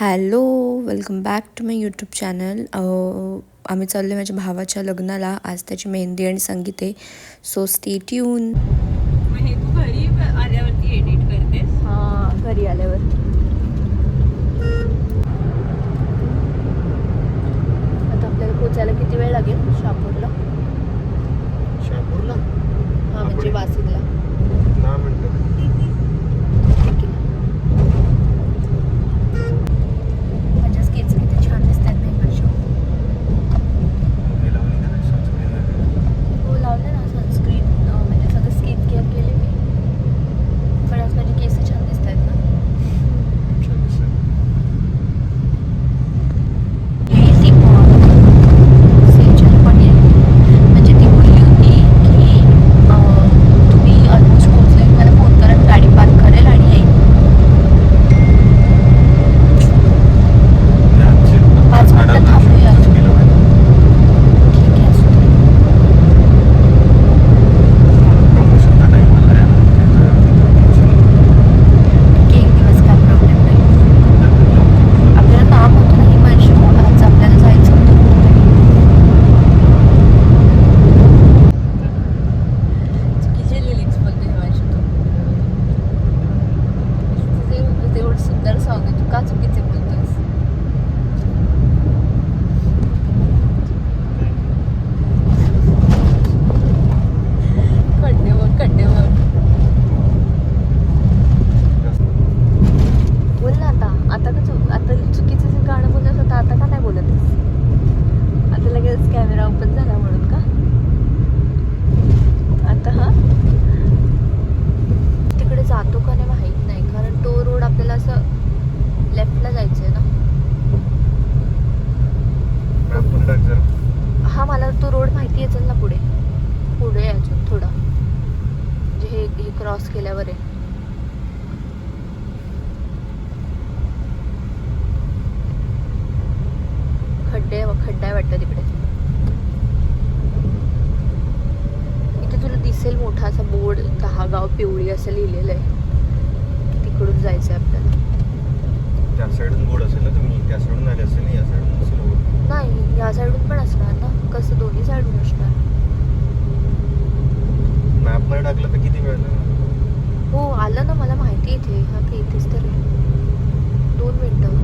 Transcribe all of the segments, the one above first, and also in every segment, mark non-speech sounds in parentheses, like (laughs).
Hello welcome back to my YouTube channel. आम्ही चाललो माझ्या भावाच्या लग्नाला. आज त्याची मेहंदी आणि संगीत आहे. सो स्टे ट्यून हे तू घरी आल्यावरती एडिट करतेस? हां घरी आल्यावर आता आपल्याला पोचायला किती वेळ लागेल? शहापूरला शहापूरला हां म्हणजे वासिकला दहा मिनिटं माझ्या स्केच किती छान दिसतात नाही माझ्या हे लावून निघालं, sunscreen वगैरे. हो लावलं ना सनस्क्रीन म्हणजे सगळं स्किन केअर केले मी पण आज माझे केस छान दिसत आहेत ना छान दिसतंय. ती सेंचर पण आहे म्हणजे ती बोलली होती की अं, तुम्ही ऑलमोस्ट पोहोचले की मला फोन करा मी गाडी पार्क करेल आणि येईल हे आजचे पाच मिनिटं साडे थांबूया. आठशे किलोमीटर. ठीक आहे असू दे. प्रमोशनचा time आला आहे ना, त्याचं promotion की एक दिवस काय प्रॉब्लेम नाही लवकर- आपल्याला काम होतं ना हिमांशू आज आपल्याला जायचं होतं चुकीचे लिरिक्स बोलते हिमांशू तू तुझे तुझे एवढं सुंदर सॉंग आहे तू का चुकीचे बोलतोस खड्डे बघ खड्डे बघ बोल ना आता का चुक आता चुकीचं गाणं बोलत होतं आता का नाही बोलत आता लगेच कॅमेरा ओपन झाला म्हणून का? आता हा? तिकडे जातो का नाही माहीत नाही कारण तो रोड आपल्याला असं लेफ्टला जायचं आहे ना. हा मला तो रोड माहिती चल ना पुढे. पुढे अजून थोडा. म्हणजे हे हे क्रॉस केल्यावर आहे. खड्डे खड्डा आहे वाटतं तिकडे. इथे तुला दिसेल मोठा असा बोर्ड दहा गाव पिवळी असं लिहिलेलं आहे तिकडून जायचं आहे आपल्याला त्या साईडून बोर्ड असेल ना तुम्ही त्या साईडून आले असेल ना या साईडून असेल board. नाही या साईडून पण असणार ना कसं दोन्ही साईडून असणार Map मध्ये टाकलं तर किती वेळ लागणार? हो आलं ना मला माहिती आहे इथे हा की इथेच तर आहे दोन मिनटं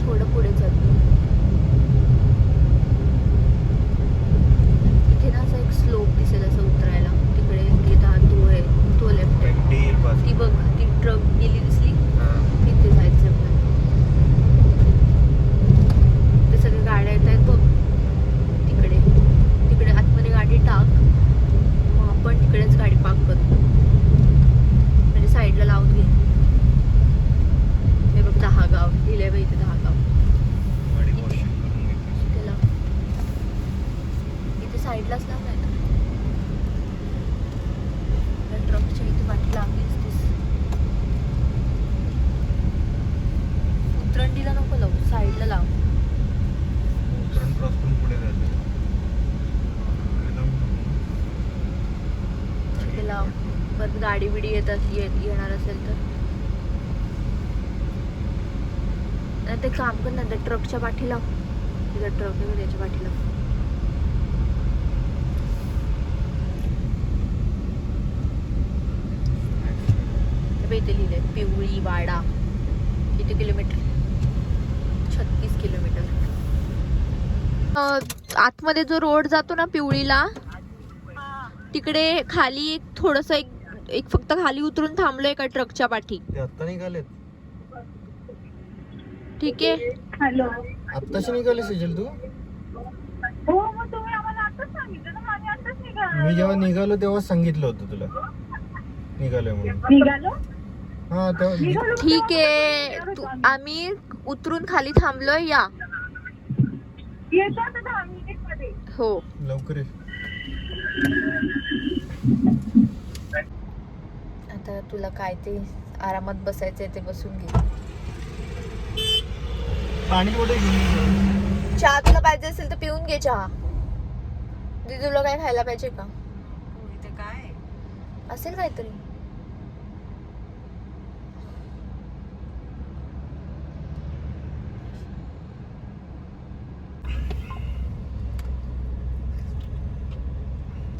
थोडं पुढे चल इथे ना असं एक स्लोप दिसेल असं उतरायला तिकडे तिथे हा तो आहे तो लेफ्ट आहे Twenty येईल पाच. ती बघ ती ट्रक गेली दिसली हा. तिथे जायचं आपल्याला ते सगळे गाड्या येत आहेत बघ तिकडे तिकडे आतमध्ये गाडी टाक मग आपण तिकडेच गाडी पार्क करू म्हणजे साईडला लावून घे हे बघ दहा गाव लिहिलंय बाई इथे दहा गाव गाडी washing करून घेतली. इथे लाव इथे साईडलाच लाव नाही तर ट्रकच्या इथे वाटी लावलीच तीस उतरंडीला नको लावू साईडला लाव. उतरून क्रॉस करून पुढे जायचं. एकदम. तिथे लाव. परत गाडी बिडी येत येणार असेल तर. ते काम कर ना त्या ट्रकच्या पाठी लाव. तिथं ट्रक त्याच्या पाठी लाव हे बघ इथे लिहिलंय पिवळी वाडा. किती किलोमीटर? छत्तीस किलोमीटर. आतमध्ये जो रोड जातो ना पिवळीला तिकडे खाली एक थोडस एक एक फक्त खाली उतरून थांबलोय एका ट्रकच्या पाठी. ठीक आहे. हॅलो. आत्ताशी निघाले सिजल तू? हो मग तुम्ही आम्हाला आताच सांगितलं ना आम्ही आताच निघालो. मी जेव्हा निघालो तेव्हा सांगितलं होतं तुला. निघालोय म्हणून. ठीक आहे. तू आम्ही उतरून खाली थांबलोय या. येतो आता दहा मिनिटमध्ये हो. लवकर ये. आता तुला काय ते आरामात बसायचंय ते बसून घे. पाणी कुठे घेऊन चहा तुला पाहिजे असेल तर पिऊन घे चहा. दीदी तुला काय खायला पाहिजे का? इथे काय? असेल काहीतरी.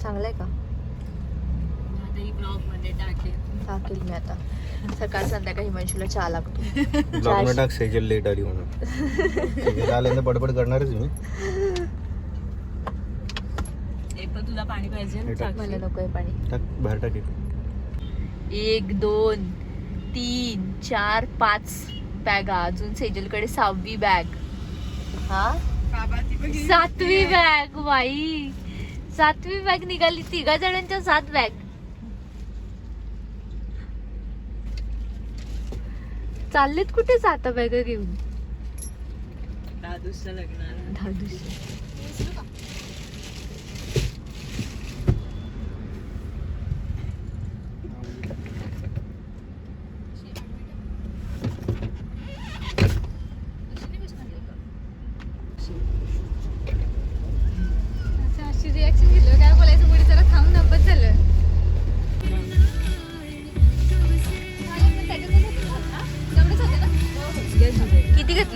चांगलंय का? आता ही ब्लॉगमध्ये टाकेल. टाकेल मी आता. सकाळ संध्याकाळ हिमांशूला चहा लागतो. (laughs) ब्लॉग टाक सेजल लेट आली म्हणून. सेजल आल्यानंतर बडबड करणारच मी. पण तुला पाणी पाहिजे टाक. मला नकोय पाणी. टाक बाहेर टाक एक. एक दोन तीन चार पाच बॅगा. अजून सेजलकडे सहावी बॅग. हा? सातवी बॅग बाई. सातवी बॅग निघाली तिघा जणांच्या सात बॅग. चाललेत कुठे सात बॅग घेऊन? दादूचं लग्न. धाडूस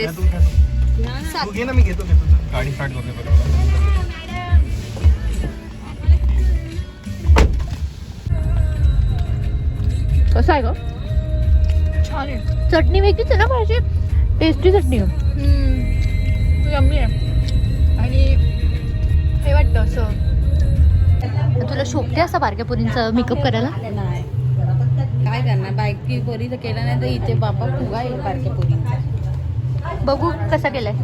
किती घेतलेस तू घे ना मी घेतो घेतो. चल. गाडी स्टार्ट करतो बरोबर कसं आहे ग? छान आहे. चटणी वेगळीच आहे ना पाहिजे? टेस्टी चटणी आहे. यम्मी आहे. आणि हे वाटतं असं. तुला शोभते असा बारक्या पोरींचा मेकअप करायला? नाही. काय करणार? बायकी पोरी तर केलं नाही तर इथे बापा फुगा येईल बारक्या पोरी बघू कसं केलाय.